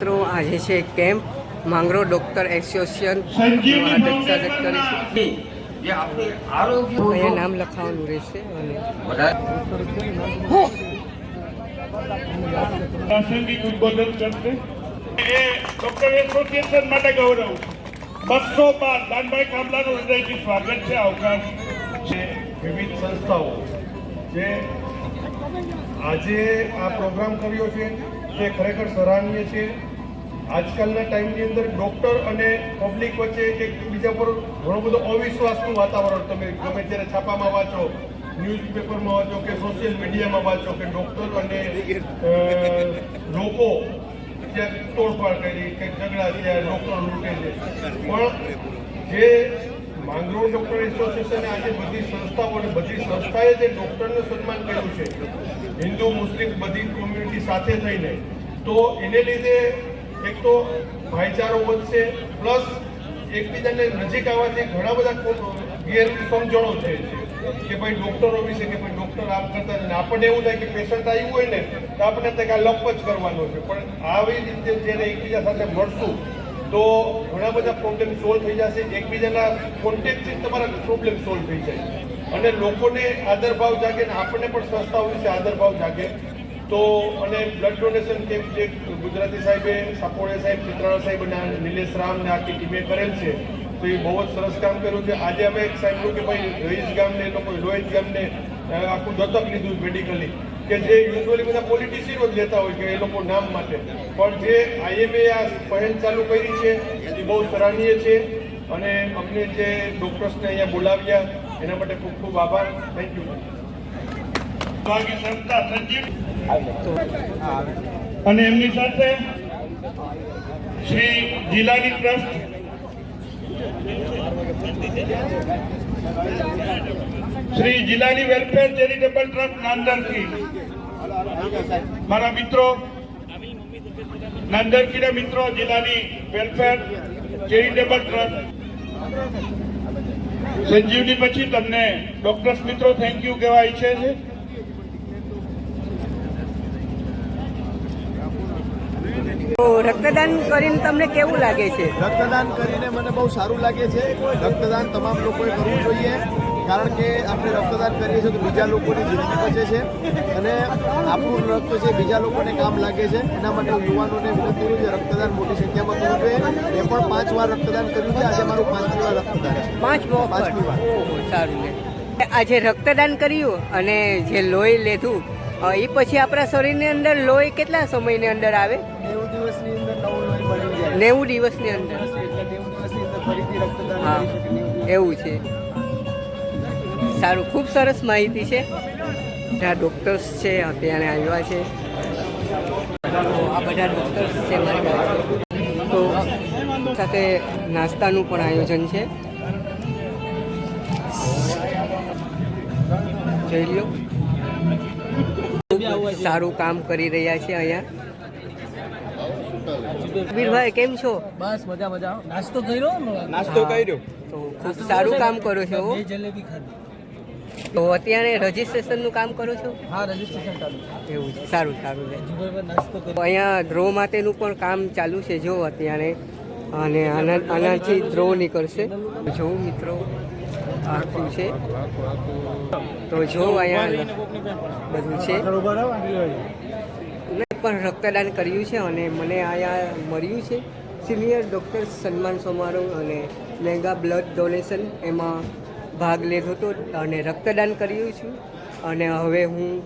મિત્રો આજે છે કેમ્પ માંગરો ડોક્ટર એસોસિએશન અહીંયા નામ લખાવવાનું રહેશે અને બધા પ્રાસંગિક ઉદ્બોધન કરશે. એ ડોક્ટર એસોસિએશન માટે ગૌરવ. બસો બાર દાનભાઈ કામલાનું હૃદયથી સ્વાગત છે આવકાર છે વિવિધ સંસ્થાઓ જે આજે આ પ્રોગ્રામ કર્યો છે તે ખરેખર સરાહનીય છે. આજકાલના ટાઈમની અંદર ડૉક્ટર અને પબ્લિક વચ્ચે એકબીજા પર ઘણો બધો અવિશ્વાસનું વાતાવરણ તમે ગમે ત્યારે છાપામાં વાંચો ન્યૂઝપેપરમાં વાંચો કે સોશિયલ મીડિયામાં વાંચો કે ડૉક્ટર અને લોકો ત્યાં તોડફાડ કરી કે ઝઘડા થયા, ડૉક્ટર લૂંટે છે. પણ જે માંગરોળ ડોક્ટર એસોસિએશને આજે બધી સંસ્થાઓ અને બધી સંસ્થાએ જે ડોક્ટરનું સન્માન કર્યું છે, હિન્દુ, મુસ્લિમ બધી કોમ્યુનિટી સાથે થઈને, તો એને લીધે એક તો ભાઈચારો વધશે, પ્લસ એકબીજાને નજીક આવવાથી ઘણા બધા કો- ગેરસમજણો છે. કે ભાઈ ડોક્ટરો વિશે કે ભાઈ ડોક્ટર આમ કરતા. આપણને એવું થાય કે પેશન્ટ આવ્યું હોય ને, તો આપણે ત્યાં કાંઈ લપ જ કરવાનો છે. પણ આવી રીતે જ્યારે એકબીજા સાથે મળશું, તો ઘણા બધા પ્રોબ્લેમ સોલ્વ થઈ જશે. એકબીજાના કોન્ટેક્ટથી તમારા પ્રોબ્લેમ સોલ્વ થઈ જાય. અને લોકોને આદરભાવ જાગે ને આપણને પણ સંસ્થાઓ વિશે આદરભાવ જાગે. તો અને બ્લડ ડોનેશન કેમ્પ જે ગુજરાતી સાહેબે સાપોળે સાહેબ ચિત્રાણા સાહેબ અને નિલેશ રામ ને આખી ટીમે કરેલ છે. તો એ બહુ જ સરસ કામ કર્યું છે. આજે અમે એક સાંભળ્યું કે ભાઈ રહીશ ગામને, એ લોકો લોહિત ગામને આખું દત્તક લીધું મેડિકલી કે જે યુઝવલી બધા પોલિટિશિયનો જ લેતા હોય કે એ લોકો નામ માટે. પણ જે આઈએમએ આ પહેલ ચાલુ કરી છે, એ બહુ સરાહનીય છે. અને અમને જે ડૉક્ટર્સને અહીંયા બોલાવ્યા, એના માટે ખૂબ ખૂબ આભાર. થેન્ક યુ ભાગી સંસ્થા સંજીવ અને એમની સાથે શ્રી જિલ્લાની ટ્રસ્ટ. શ્રી જિલ્લાની વેલફેર ચેરિટેબલ ટ્રસ્ટ નાંદરકી. મારા મિત્રો, નાંદરકીના મિત્રો, જિલ્લાની વેલફેર ચેરિટેબલ ટ્રસ્ટ. સંજીવની પછી તમને ડોક્ટર્સ મિત્રો થેન્ક યુ કહેવા ઈચ્છે છે તો રક્તદાન કરીને તમને કેવું લાગે છે? રક્તદાન કરીને મને બહુ સારું લાગે છે. રક્તદાન તમામ લોકોએ કરવું જોઈએ. કારણ કે આપણે રક્તદાન કરીએ છીએ તો બીજા લોકોની જિંદગી બચે છે. અને આપણું રક્ત છે બીજા લોકોને કામ લાગે છે. એના માટે હું યુવાનોને વિનંતી કરું છે રક્તદાન મોટી સંખ્યામાં કરવું જોઈએ. મેં પણ પાંચ વાર રક્તદાન કર્યું છે. આજે મારું પાંચમી વાર રક્તદાન છે. પાંચ પાંચમી વાર. સારું આજે રક્તદાન કર્યું અને જે લોહી લીધું એ પછી આપણા શરીરની અંદર લોહી કેટલા સમયની અંદર આવે? નેવું દિવસની અંદર. હા, એવું છે. સારું, ખૂબ સરસ માહિતી છે. બધા ડૉક્ટર્સ છે અત્યારે આવ્યા છે. આ બધા ડૉક્ટર્સ છે મારી પાસે તો સાથે નાસ્તાનું પણ આયોજન છે. જોઈ લો. સારું કામ કરી રહ્યા છે અહીંયા. વીરભાઈ કેમ છો? બસ મજા મજા. નાસ્તો કર્યો? નાસ્તો કર્યો. તો ખૂબ સારું કામ કરો છો જલેબી ખાધી. તો અત્યારે રજીસ્ટ્રેશનનું કામ કરો છો? હા રજીસ્ટ્રેશન ચાલુ એવું છે. સારું સારું નાસ્તો અહીંયા ડ્રો માટેનું પણ કામ ચાલુ છે જો અત્યારે. અને આના આનાથી ડ્રો નીકળશે. જો મિત્રો આખું છે. તો જો અહીંયા બધું છે. પણ રક્તદાન કર્યું છે અને મને અહીંયા મળ્યું છે. સિનિયર ડૉક્ટર સન્માન સમારોહ અને મેગા બ્લડ ડોનેશન એમાં ભાગ લીધો હતો અને રક્તદાન કર્યું છું. અને હવે હું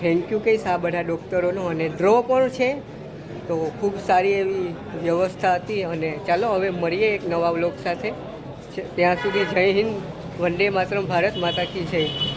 થેન્ક યુ કહીશ આ બધા ડૉક્ટરોનો. અને ડ્રો પણ છે. તો ખૂબ સારી એવી વ્યવસ્થા હતી અને ચાલો હવે મળીએ એક નવા બ્લોગ સાથે. ત્યાં સુધી જય હિન્દ, વંદે માતરમ, ભારત માતા કી જય.